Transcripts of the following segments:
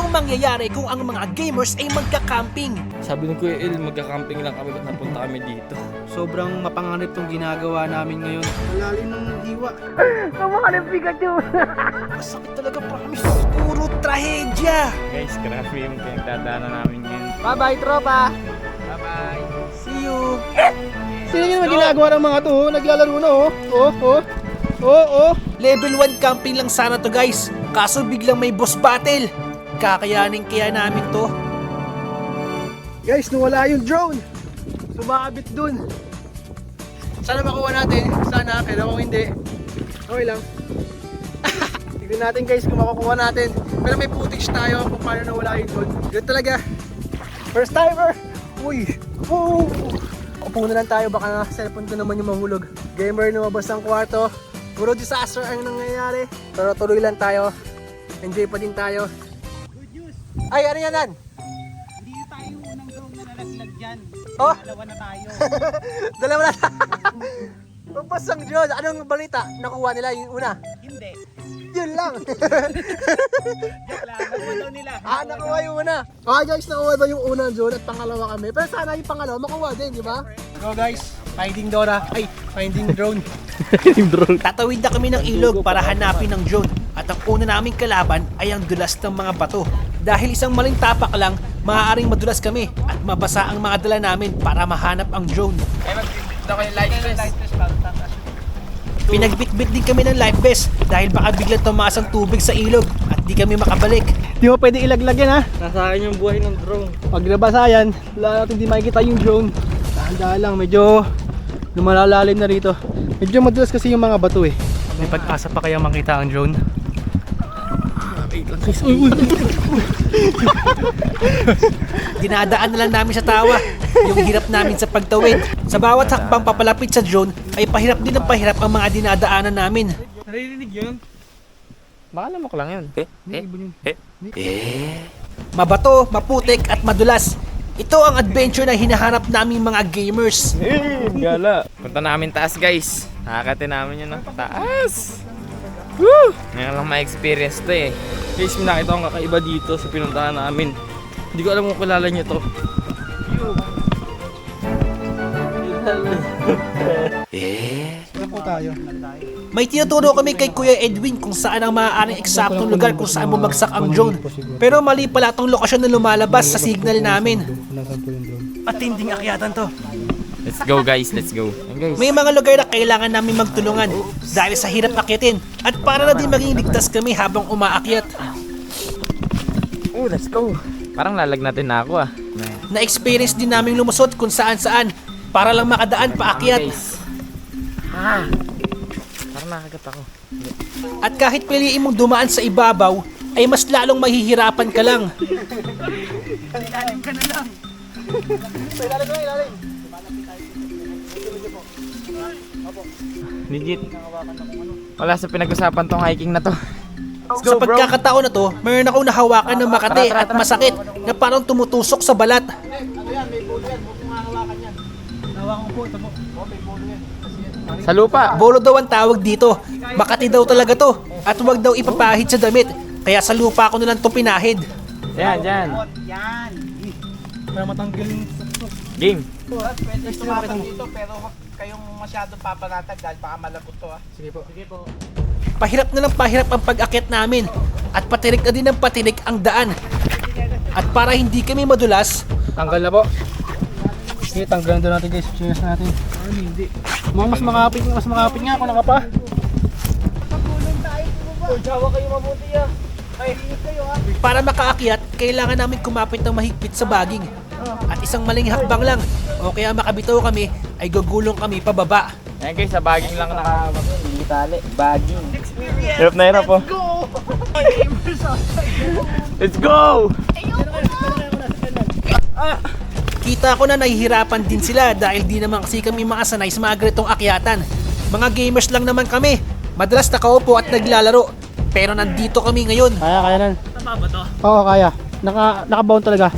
Anong mangyayari kung ang mga gamers ay magka-camping? Sabi ng Kuya El, magka-camping lang kami, ba't napunta kami dito? Sobrang mapanganib tong ginagawa namin ngayon. Malalim ng diwa. Masakit talaga promise. Puro trahedya. Guys, grabe yung pinagdadaanan namin ngayon. Bye-bye, tropa! Bye-bye! See you. Sino yung mga ginagawa ng mga to? oh? Naglalaro na, oh. Oh, oh. Oh, oh. Level 1 camping lang sana to guys. Kaso biglang may boss battle. Kakayanin kaya namin to. Guys, nawala yung drone. Sumabit dun. Sana makuha natin. Sana, pero kung hindi, okay lang. Tignan natin guys kung makukuha natin. Pero may footage tayo kung paano nawala yung drone. Yun talaga. First timer! Uy! Woo! Upo na lang tayo, baka na cellphone ko naman yung mahulog. Gamer lumabas ng kwarto. Puro disaster ang nangyayari. Pero tuloy lang tayo. Enjoy pa din tayo. Ay, ano yan, Nan? Hindi tayo unang drone na nalaglag dyan. Oh! Dalawa na tayo. Dalawa na. Pagpasang Diyos, anong balita? Nakuha nila yung una. Hindi. Yun lang. Joke lang. Nakuha daw nila. ah, nakuha yung una. Okay guys, nakuha ba yung unang John at pangalawa kami? Pero sana yung pangalawa makuha din, di ba? Go guys, finding Dora. Ay, finding drone. Tatawid na kami ng ilog para hanapin ng drone. At ang una naming kalaban ay ang dulas ng mga bato. Dahil isang maling tapak lang, maaaring madulas kami at mabasa ang mga dala namin para mahanap ang drone. Yung vest. Pinagbitbit din kami ng life vest dahil baka biglang tumaas ang tubig sa ilog at di kami makabalik. Di mo pwede ilaglag yan ha. Nasa akin yung buhay ng drone. Pag nabasa yan, wala natin hindi makikita yung drone. Dahan-dahan lang, medyo lumalalalim na rito. Medyo madulas kasi yung mga bato eh. May pag-asa pa kaya makita ang drone? Dinadaan na lang namin sa tawa yung hirap namin sa pagtawid. Sa bawat hakbang papalapit sa drone ay pahirap din ang pahirap ang mga dinadaanan namin. Naririnig yun? Baka lamok lang yun. Eh? Mabato, maputik at madulas. Ito ang adventure na hinahanap naming mga gamers. Gala. Punta namin taas guys. Nakakatin namin yun ng taas. Woo! Ngayon lang ma-experience to eh. Guys, may nakita akong kakaiba dito sa pinuntahan namin. Hindi ko alam kung kilala nyo to. Saan po tayo? May tinuturo kami kay Kuya Edwin kung saan ang maaaring eksaktong lugar kung saan bumagsak ang drone. Pero mali pala itong lokasyon na lumalabas sa signal namin. Matinding akyatan to. Let's go guys, let's go. Ayan, guys. May mga lugar na kailangan namin magtulungan dahil sa hirap akyatin at para na din maging ligtas kami habang umaakyat. Oh, let's go. Parang lalagnatin na ako ah. Na-experience din namin lumusot kung saan saan para lang makadaan paakyat. Guys. Ah. Parang nakagat ako. At kahit piliin mong dumaan sa ibabaw, ay mas lalong mahihirapan ka lang. Legit. Wala sa pinag-usapan tong hiking na to. Let's Sa go, bro. pagkakataon na to, mayroon akong nahawakan ng makate at masakit na parang tumutusok sa balat. Sa lupa. Bolo daw ang tawag dito. Makati daw talaga to. At huwag daw ipapahid sa damit. Kaya sa lupa ko na lang to pinahid. Yan, yan. Yan. Para matanggal yung Game. Pwede tumapag dito pero huwag kayong masyadong papanatag dahil baka malagot to ah. Sige po. Sige po. Pahirap na lang pahirap ang pag-akyat namin. At patirik na din ng patirik ang daan. At para hindi kami madulas, Tanggal na po. Sige, tanggalan doon natin guys. Cheers natin. Ano hindi? Mga mas makapit, mas makapit nga ako naka pa. para makaakyat, kailangan namin kumapit ng mahigpit sa baging. At isang maling hakbang lang, o kaya makabitaw kami, ay gugulong kami pababa. Ayan guys, sa baging lang yun. Hindi tali. Baging. Hirap na hirap oh. Let's go! Kita ko na nahihirapan din sila dahil di naman kasi kami makasanay sa mga ganitong akyatan. Mga gamers lang naman kami. Madalas nakaupo at naglalaro. Pero nandito kami ngayon. Kaya, kaya nan. Tama ba to? Oo, kaya. Naka, nakabound talaga.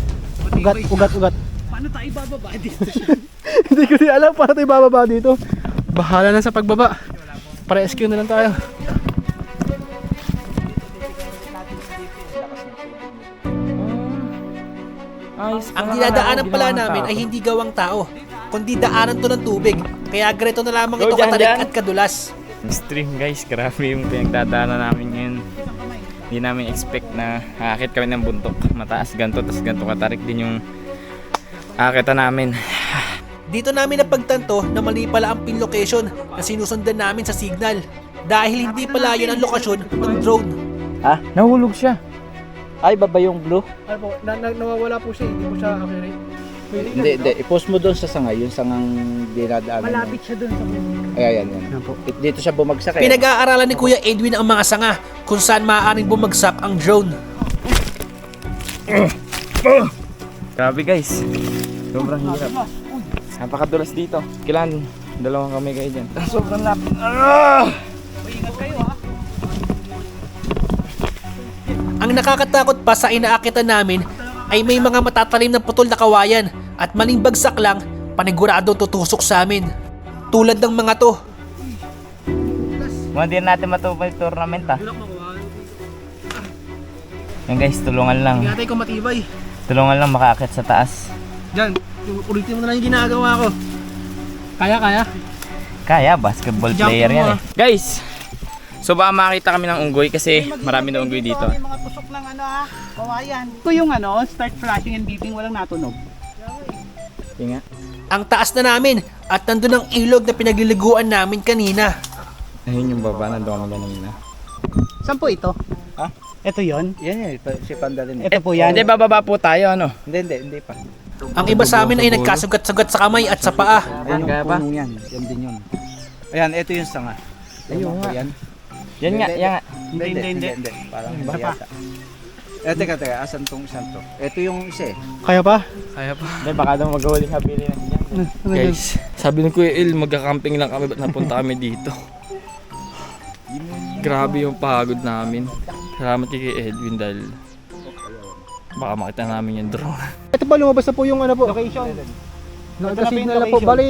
Ugat, ugat, ugat. Paano tayo bababa dito? Hindi ko din alam paano tayo bababa dito. Bahala na sa pagbaba. Para-rescue na lang tayo. Ayos Ang dinadaanan pala namin ay hindi gawang tao, kundi daanan to ng tubig. Kaya ganito na lamang Go ito dyan, dyan. at kadulas. Stream guys, grabe yung pinagdadaanan namin ngayon. Hindi namin expect na aakit kami ng bundok. Mataas ganto, tapos ganto katarik din yung aakitan namin. Dito namin napagtanto na mali pala ang pin location na sinusundan namin sa signal. Dahil hindi pala yun ang lokasyon ng drone. Ha? Nahulog siya. Ay, baba yung blue? Ano po, na, na, nawawala po siya, hindi po siya accurate. Hindi, hindi. I-post mo doon sa sangay, yung sangang dinadaanan. Malapit siya doon sa Ay, ayan, yan. Yan po. It- Dito siya bumagsak eh. Pinag-aaralan ni Kuya Edwin ang mga sanga kung saan maaaring bumagsak ang drone. Grabe guys. Sobrang hirap. Napakadulas dito. Kailan dalawang kami kayo dyan. Sobrang lapit. Ah! Ang nakakatakot pa sa inaakitan namin ay may mga matatalim na putol na kawayan at maling bagsak lang panigurado tutusok sa amin. Tulad ng mga to. Mukhang di natin matupay yung tournament ah. Yan guys, tulungan lang. Ingatan ko matibay. Tulungan lang makaakit sa taas. Diyan, ulitin mo na lang yung ginagawa ko. Kaya, kaya. Kaya, basketball Jump player yan ah. eh. Guys, so baka makita kami ng unggoy kasi marami na unggoy dito. May mga tusok ng ano ha, kawayan. Ito yung ano, start flashing and beeping, walang natunog. Tinga. Ang taas na namin at nandun ang ilog na pinagliliguan namin kanina. Ayun yung baba, nandun kami kanina. Saan po ito? Ha? Ito yon. Yan yan, si Panda rin. Ito po yan. Hindi, bababa po tayo, ano? Hindi, hindi, hindi pa. Ang iba sa amin ay nagkasugat-sugat sa kamay at sa paa. Ayun, kaya pa? punong yan. Yan din yun. Ayan, ito yung sanga. Ayun nga. Yan. Yan nga, yan nga. Hindi, hindi, hindi. hindi. Parang iba yata. Eh, teka, teka. Asan tong isang to? Ito yung isa eh. Kaya pa? Kaya pa. Hindi, baka daw mag-huling habili na dyan. Guys, sabi ni Kuya Il, magka-camping lang kami, ba't napunta kami dito? Grabe yung pagod namin. Salamat kay Kuya Edwin dahil baka makita namin yung drone. Ito pa, lumabas na po yung ano po. Location. Nagka-signal na po. Bali,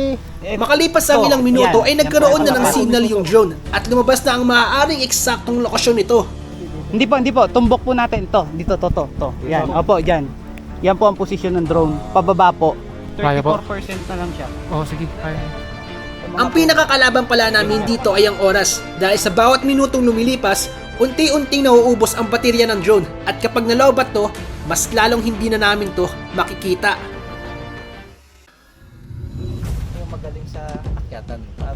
Makalipas ang Oh, ilang minuto yan. ay nagkaroon Yan na ng signal yung drone at lumabas na ang maaaring eksaktong lokasyon nito. Hindi po, hindi po. Tumbok po natin to. Dito, to, to, to. Yan. Opo, dyan. Yan po ang posisyon ng drone. Pababa po. Kaya po. 34% na lang siya. oh sige, kaya. Ang pinakakalaban pala namin dito ay ang oras dahil sa bawat minutong lumilipas, unti-unting nauubos ang baterya ng drone at kapag nalobat to, mas lalong hindi na namin to makikita.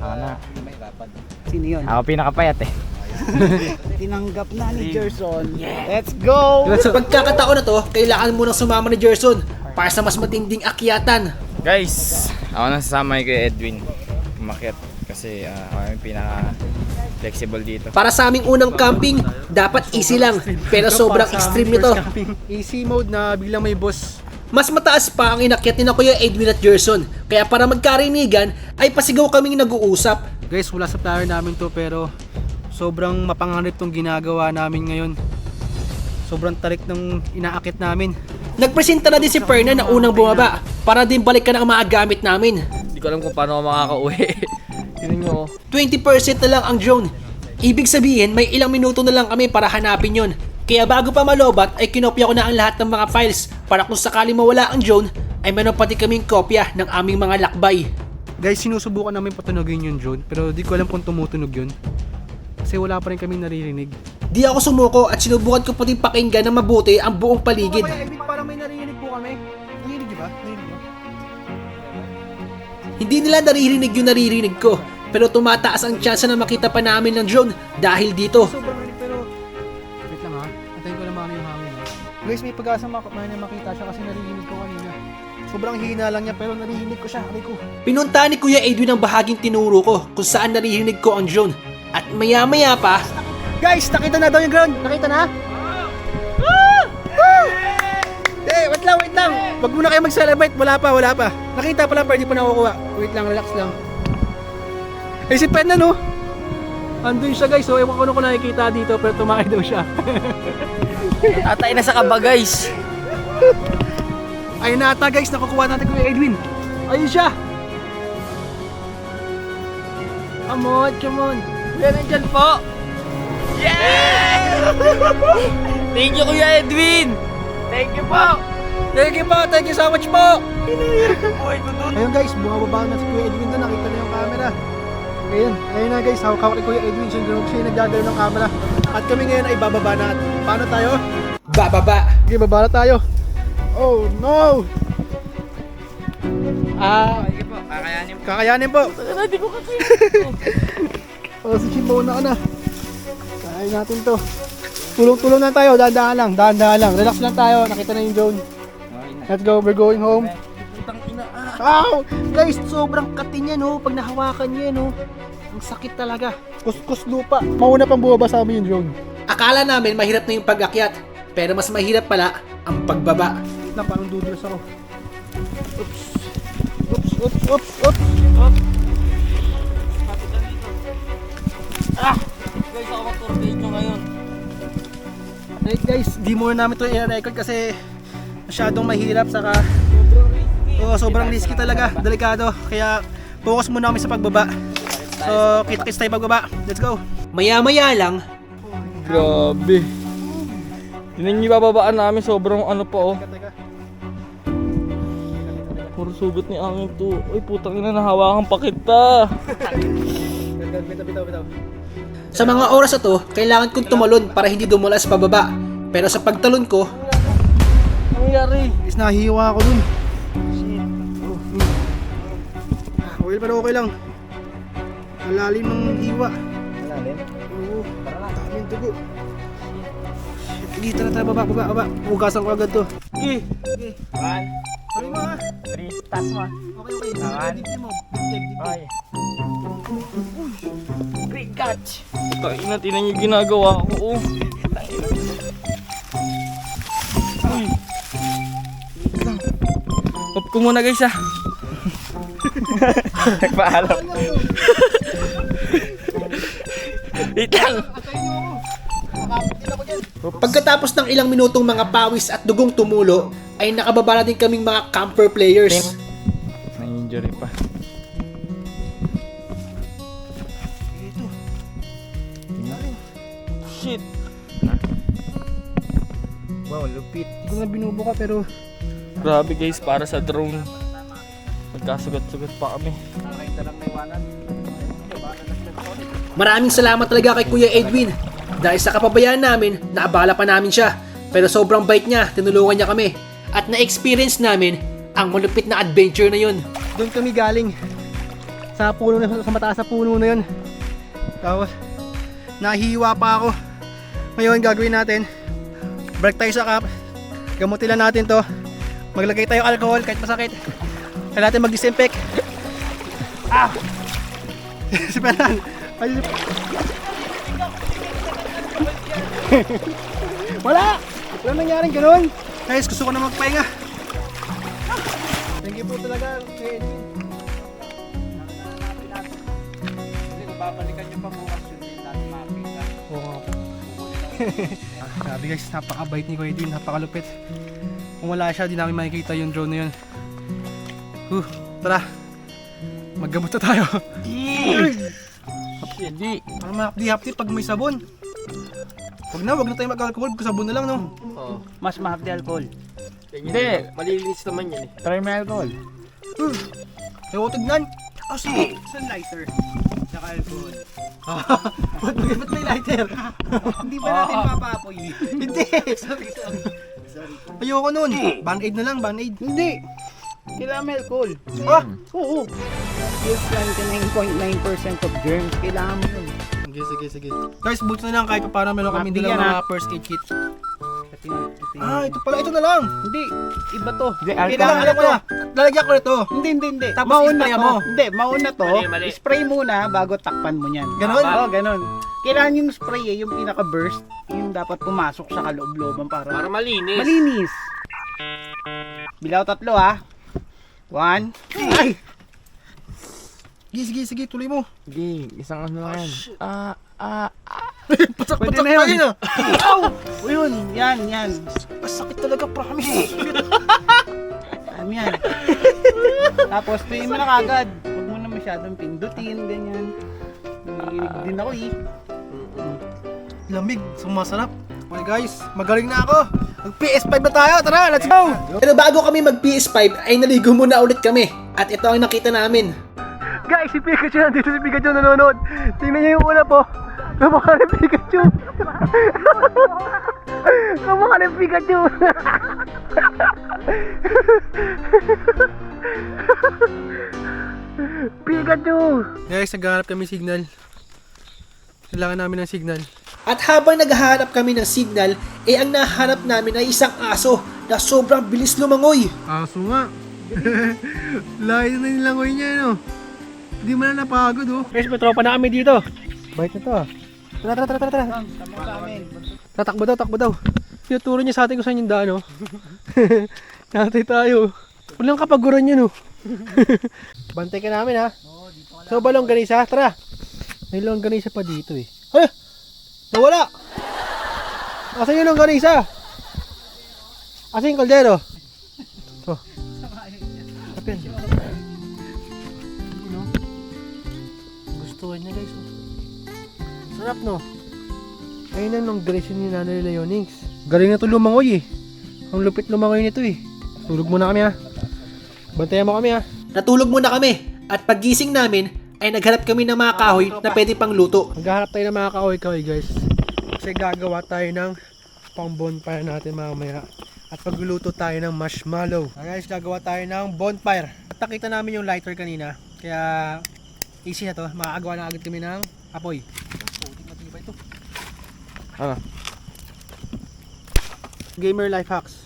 Akyatan. Para Ana. hindi mahirapan. Sino yun? Ako pinakapayat eh. Tinanggap na ni Gerson. Let's go! Sa pagkakataon na to, kailangan mo nang sumama ni Gerson para sa mas matinding akyatan. Guys, ako nang sasama kay Edwin. Umakyat kasi ah, ako yung pinaka flexible dito. Para sa aming unang camping, dapat easy lang pero sobrang extreme nito. Easy mode na biglang may boss. Mas mataas pa ang inakyat ni na Kuya Edwin at Gerson. Kaya para magkarinigan ay pasigaw kaming nag-uusap. Guys, wala sa plano namin to pero sobrang mapanganib tong ginagawa namin ngayon. Sobrang tarik ng inaakit namin. Nagpresenta na din si Perna na unang bumaba para din balikan ang mga gamit namin. Hindi ko alam kung paano ako makakauwi. Tingnan nyo. 20% na lang ang drone. Ibig sabihin, may ilang minuto na lang kami para hanapin yon. Kaya bago pa malobat ay kinopya ko na ang lahat ng mga files para kung sakali mawala ang drone ay meron pati kaming kopya ng aming mga lakbay. Guys, sinusubukan namin patunogin yung drone pero di ko alam kung tumutunog yun. Kasi wala pa rin kami naririnig. Di ako sumuko at sinubukan ko pati pakinggan ng mabuti ang buong paligid. parang may naririnig po kami. Naririnig ba? Naririnig mo? Hindi nila naririnig yung naririnig ko pero tumataas ang tsansa na makita pa namin ng drone dahil dito. Sobrang Guys, may pag-asa mak may makita siya kasi naririnig ko kanina. Sobrang hina lang niya pero naririnig ko siya. Aray ko. Pinunta ni Kuya Edwin ang bahaging tinuro ko kung saan naririnig ko ang drone. At maya maya pa, Guys, nakita na daw yung ground. Nakita na? Ah! Eh, wait lang, wait lang. Wag muna kayo mag-celebrate. Wala pa, wala pa. Nakita pa lang, pero di pa nakukuha. Wait lang, relax lang. Eh, si Pen na, no? Andun siya, guys. So, ewan ko na kung nakikita dito, pero tumakay daw siya. Atay na sa kaba guys. Ayun na ata, guys. Nakukuha natin kay Edwin. Ayun siya. Come on, come on. Yan nandyan po. Yeah! Thank you Kuya Edwin. Thank you po. Thank you po, thank you so much po! Ayun guys, bumababa na si Kuya Edwin doon, nakita na yung camera. Ngayon, ayun na guys, hawak-hawak ni Kuya Edwin, siya, siya yung nagdadalo ng camera. At kami ngayon ay bababa na. At paano tayo? Bababa. Okay, baba na tayo. Oh no! Ah, Sige po, kakayanin kakayanin po. Hindi ko kakayanin. Oh, si Chimbo na na. Kaya natin to. Tulong-tulong lang tayo, dahan-dahan lang, dahan-dahan lang. Relax lang tayo, nakita na yung drone. Let's go, we're going home. Putang ina ah. Ow! Guys, sobrang katin niya no, pag nahawakan niya no. Ang sakit talaga. Kuskus lupa. Mauna pang bumaba sa amin yung drone. Akala namin mahirap na yung pag-akyat, pero mas mahirap pala ang pagbaba. Na parang dudulas ako. Oops. Oops, oops, oops, oops. Guys, ako mag-tornado ngayon. Right guys, di muna namin ito i-record kasi masyadong mahirap saka oh, sobrang risky talaga, delikado. Kaya focus muna kami sa pagbaba. So, kita-kits tayo pagbaba. Let's go. Maya-maya lang, Grabe. Tinan niyo bababaan namin sobrang ano pa oh. Puro sugat ni angin to. Uy, putang ina, nahawakan pa kita. Bitaw, bitaw, bitaw. Sa mga oras na to, kailangan kong tumalon para hindi dumulas pababa. Pero sa pagtalon ko, Ano nangyari? Guys, nahihiwa ako dun. Ah, Okay pero okay lang. Malalim ng hiwa. Malalim. Oo. Dami yung dugo. Sige, tara tara, baba, baba, baba. Hugasan ko agad to. Okay. Okay. One, Tuloy mo ha. three, taas mo. Okay, okay. Tahan. Dibdib mo. Dibdib, dibdib. Okay. Great catch. Ina, tinan niyo yung ginagawa ko oh. Uy. Up ko muna guys ah. Nagpaalam. Wait lang. pagkatapos ng ilang minutong mga pawis at dugong tumulo, ay nakababa na din kaming mga camper players. Na-injury pa. Shit. Wow, lupit. Hindi ko na binubuka pero Grabe guys, para sa drone. Magkasugat-sugat pa kami. Maraming salamat talaga kay Kuya Edwin. Dahil sa kapabayaan namin, naabala pa namin siya. Pero sobrang bait niya, tinulungan niya kami. At na-experience namin ang malupit na adventure na yun. doon kami galing. Sa puno na, sa mataas sa puno na yun. Tapos, nahihiwa pa ako. Ngayon, gagawin natin, break tayo sa cup. Gamutin lang natin to. Maglagay tayo alcohol kahit masakit. Kailangan natin mag-disinfect. Ah! si Fernan. Ay. Wala! Wala nangyaring ganun. Guys, gusto ko na magpahinga. Thank you po talaga kay Edwin. Babalikan nyo pa bukas yun, hindi natin makakita. Oo. Grabe guys, napakabait ni Kuya Edwin, napakalupit. Kung wala siya, di namin makikita yung drone na yun. Huh, tara. Maggamot na tayo. Hindi. Para mahapdi-hapdi pag may sabon. Wag na, wag na tayo mag-alcohol, sabon na lang no. Mas mahapdi alcohol. Hindi. Malilinis naman yan eh. Try mo alcohol. Hmm. Ko tignan. Oh, sige. Sun lighter. Tsaka alcohol. ba't, may, ba't may lighter? Hindi ba natin papapoy? Hindi. sorry, sorry. Sorry. Ayoko nun. Band-aid na lang, band-aid. Hindi. Kailangan may alcohol. Ah! Oo. Yes, 99.9% of germs. Kailangan mo yun. Sige, sige, sige. Guys, buti na lang kahit pa paano meron kami yan, mga first aid kit. Ito ito. Ah, ito pala, ito na lang. Hindi. Iba to. Hindi, na lang, alam ko na. Lalagyan ko nito. Hindi, hindi, hindi. Tapos mauna i-spray to. mo. Hindi, mauna to. Mali, mali. Spray muna bago takpan mo niyan. Ganon? Oo, ganon. Kailangan yung spray eh, yung pinaka-burst, yung dapat pumasok sa kaloob-looban para, Para malinis. malinis. Bilaw tatlo ha. One. Ay! Sige, sige, sige, tuloy mo. Sige, isang ano lang yan. Ah, ah, Pasak, Pwede pasak na pa yun. yun ah. O yun, yan, yan. Masakit talaga, promise. Ano yan. Tapos, tuloy mo na kagad. Huwag mo na masyadong pindutin, ganyan. Nanginig din ako eh. Lamig, sumasarap. Okay guys, magaling na ako. Mag PS5 na tayo, tara, let's go! Pero bago kami mag PS5 ay naligo muna ulit kami. At ito ang nakita namin. Guys, si Pikachu nandito si Pikachu nanonood. Tingnan niyo yung ulap po. Kamukha ni Pikachu. Kamukha ni Pikachu. Pikachu! Guys, naghahanap kami signal. Kailangan namin ng signal. At habang naghahanap kami ng signal, eh ang nahanap namin ay isang aso na sobrang bilis lumangoy. Aso nga. Layo na nilangoy niya, no? Hindi mo na napagod, oh. Guys, may tropa na kami dito. Bait na to, ah. Tara, tara, tara, tara, tara. Tatakbo daw, takbo daw. Tinuturo niya sa atin kung saan yung daan, oh. Natay tayo. Walang kapaguran yun, oh. Bantay ka namin, ha? So, ba longganisa? Tara. May longganisa pa dito, eh. Ay! Nawala! Asan yung longganisa? Asan yung kaldero? Oh. Kapyan. Ano? Gusto niya guys. oh. Sarap no? Ayun ang nung direction ni Nanay Leonix. Galing na to lumangoy eh. Ang lupit lumangoy nito eh. Tulog muna kami ha. Bantayan mo kami ha. Natulog muna kami at paggising namin ay naghanap kami ng mga kahoy na pwede pang luto. Maghahanap tayo ng mga kahoy-kahoy guys. Kasi gagawa tayo ng pang bonfire natin mamaya. At pagluluto tayo ng marshmallow. Ah, guys, gagawa tayo ng bonfire. At nakita namin yung lighter kanina. Kaya easy na to. Makakagawa na agad kami ng apoy. Matibay ito. Ano? Gamer life hacks.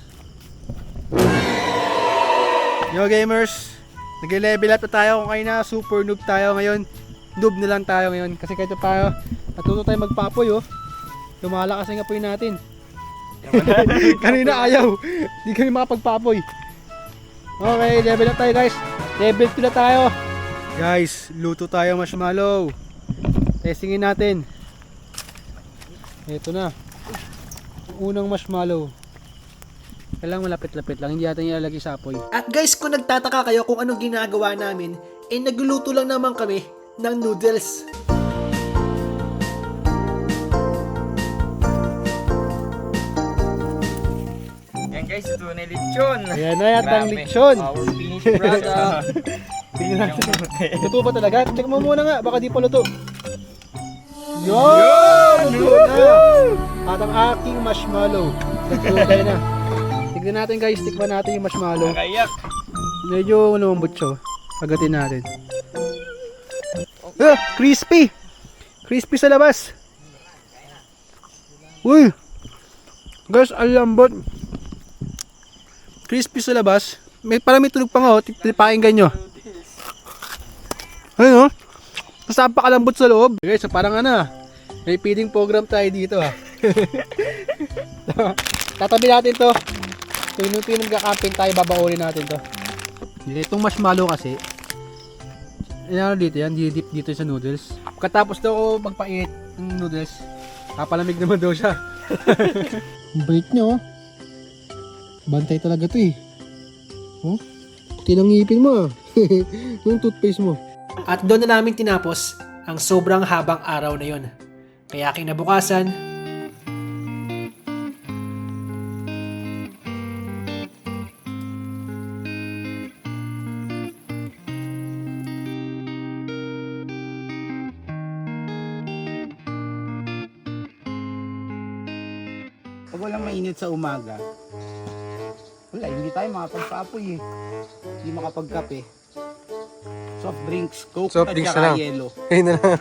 Yo gamers, nag-level up na tayo kung kayo na super noob tayo ngayon. Noob na lang tayo ngayon kasi kahit tayo natuto tayo magpapoy oh. Lumalakas ang apoy natin. Kanina ayaw. Hindi kami makapagpapoy. Okay, level up tayo guys. Level 2 na tayo. Guys, luto tayo marshmallow. Testingin natin. Ito na. Unang marshmallow. Kailangan malapit-lapit lang, hindi natin ilalagay sa apoy. At guys, kung nagtataka kayo kung anong ginagawa namin, eh nagluluto lang naman kami ng noodles. Yan guys, ito na yung lechon. Ayan na yata ang Grabe. lechon. Our finished product. Tingnan natin. Luto ba talaga? Check mo muna nga, baka di pa luto. Yun! Luto na! At ang aking marshmallow. Nagtulay na. Tignan natin guys, tikman natin yung marshmallow. Kayak. Medyo lumambot siya. oh. Agatin natin. Ah, crispy! Crispy sa labas. Uy! Guys, ang lambot. Crispy sa labas. May parang may tunog pa nga oh. Pakinggan nyo. Ayun oh. Mas napakalambot sa loob. Guys, so parang ano ah. May feeding program tayo dito ah. Tatabi natin to. So yung pinagka-camping tayo, babaulin natin to. Itong marshmallow kasi, yan ano dito yan, didip dito sa noodles. Katapos daw ako magpainit ng noodles, kapalamig naman daw siya. Ang bait niya oh. Bantay talaga to eh. Oh, puti ng ngipin mo ah. yung toothpaste mo. At doon na namin tinapos ang sobrang habang araw na yon. Kaya kinabukasan, sa umaga, wala, hindi tayo makapagpapoy eh. Hindi makapagkape. Soft drinks, coke, Soft at drinks saka na lang. yelo. Ayun na lang.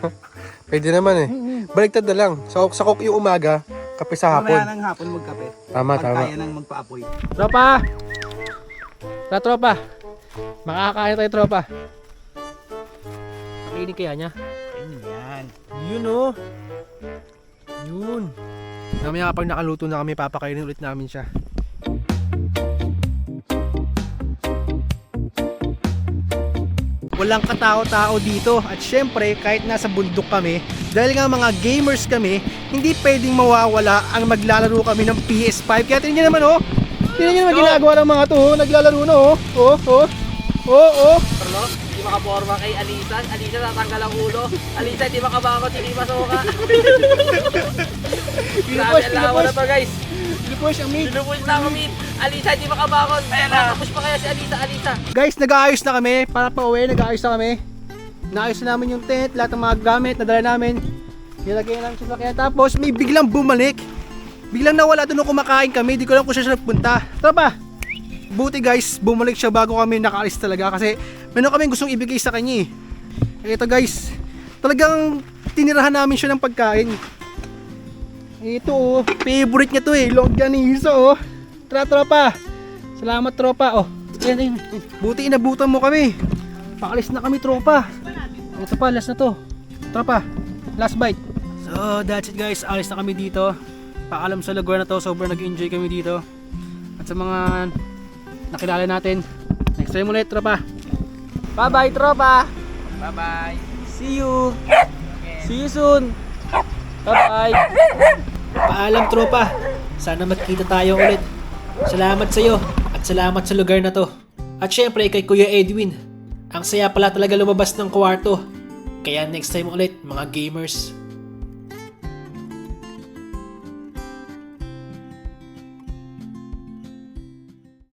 Pwede naman eh. Baliktad na lang. Sa, sa coke yung umaga, kape sa hapon. Mamaya ng hapon magkape. Tama, Pag tama. kaya nang magpaapoy. Tropa! Sa tropa! Makakakain tayo tropa. Nakinig kaya niya? Ayun yan. Yun oh. Yun. Mamaya kapag nakaluto na kami, papakainin ulit namin siya. Walang katao-tao dito at syempre kahit nasa bundok kami, dahil nga mga gamers kami, hindi pwedeng mawawala ang maglalaro kami ng PS5. Kaya tingnan nyo naman oh, tingnan nyo naman ginagawa ng mga to oh, naglalaro na oh, oh, oh, oh, oh. Hindi makaporma kay Alisa. Alisa tatanggal ang ulo. Alisa hindi makabangot, hindi masuka. Grabe ang lawa na to guys. Pinupush ang mid. Pinupush na ako, Min. Alisa, hindi makabangon. Makapush pa kaya si Alisa, Alisa. Guys, nag-aayos na kami. Para pa uwi, nag-aayos na kami. Naayos na namin yung tent, lahat ng mga gamit na dala namin. Nilagay namin sa sakyan. Tapos may biglang bumalik. Biglang nawala doon kumakain kami. Di ko alam kung siya siya nagpunta. Tara pa! Buti guys, bumalik siya bago kami nakaalis talaga kasi meron kami gustong ibigay sa kanya eh. Ito guys, talagang tinirahan namin siya ng pagkain. Ito oh, favorite niya to eh, longganisa oh. Tara tropa. Salamat tropa oh. Ayan, ayan. Buti inabutan mo kami. Pakalis na kami tropa. Ito pa, last na to. Tropa, last bite. So that's it guys, alis na kami dito. Paalam sa lugar na to, sobrang nag-enjoy kami dito. At sa mga nakilala natin, next time ulit tropa. Bye bye tropa. Bye bye. See you. See you soon. Bye bye. Paalam tropa. Sana magkita tayo ulit. Salamat sa iyo at salamat sa lugar na to. At syempre kay Kuya Edwin. Ang saya pala talaga lumabas ng kwarto. Kaya next time ulit mga gamers.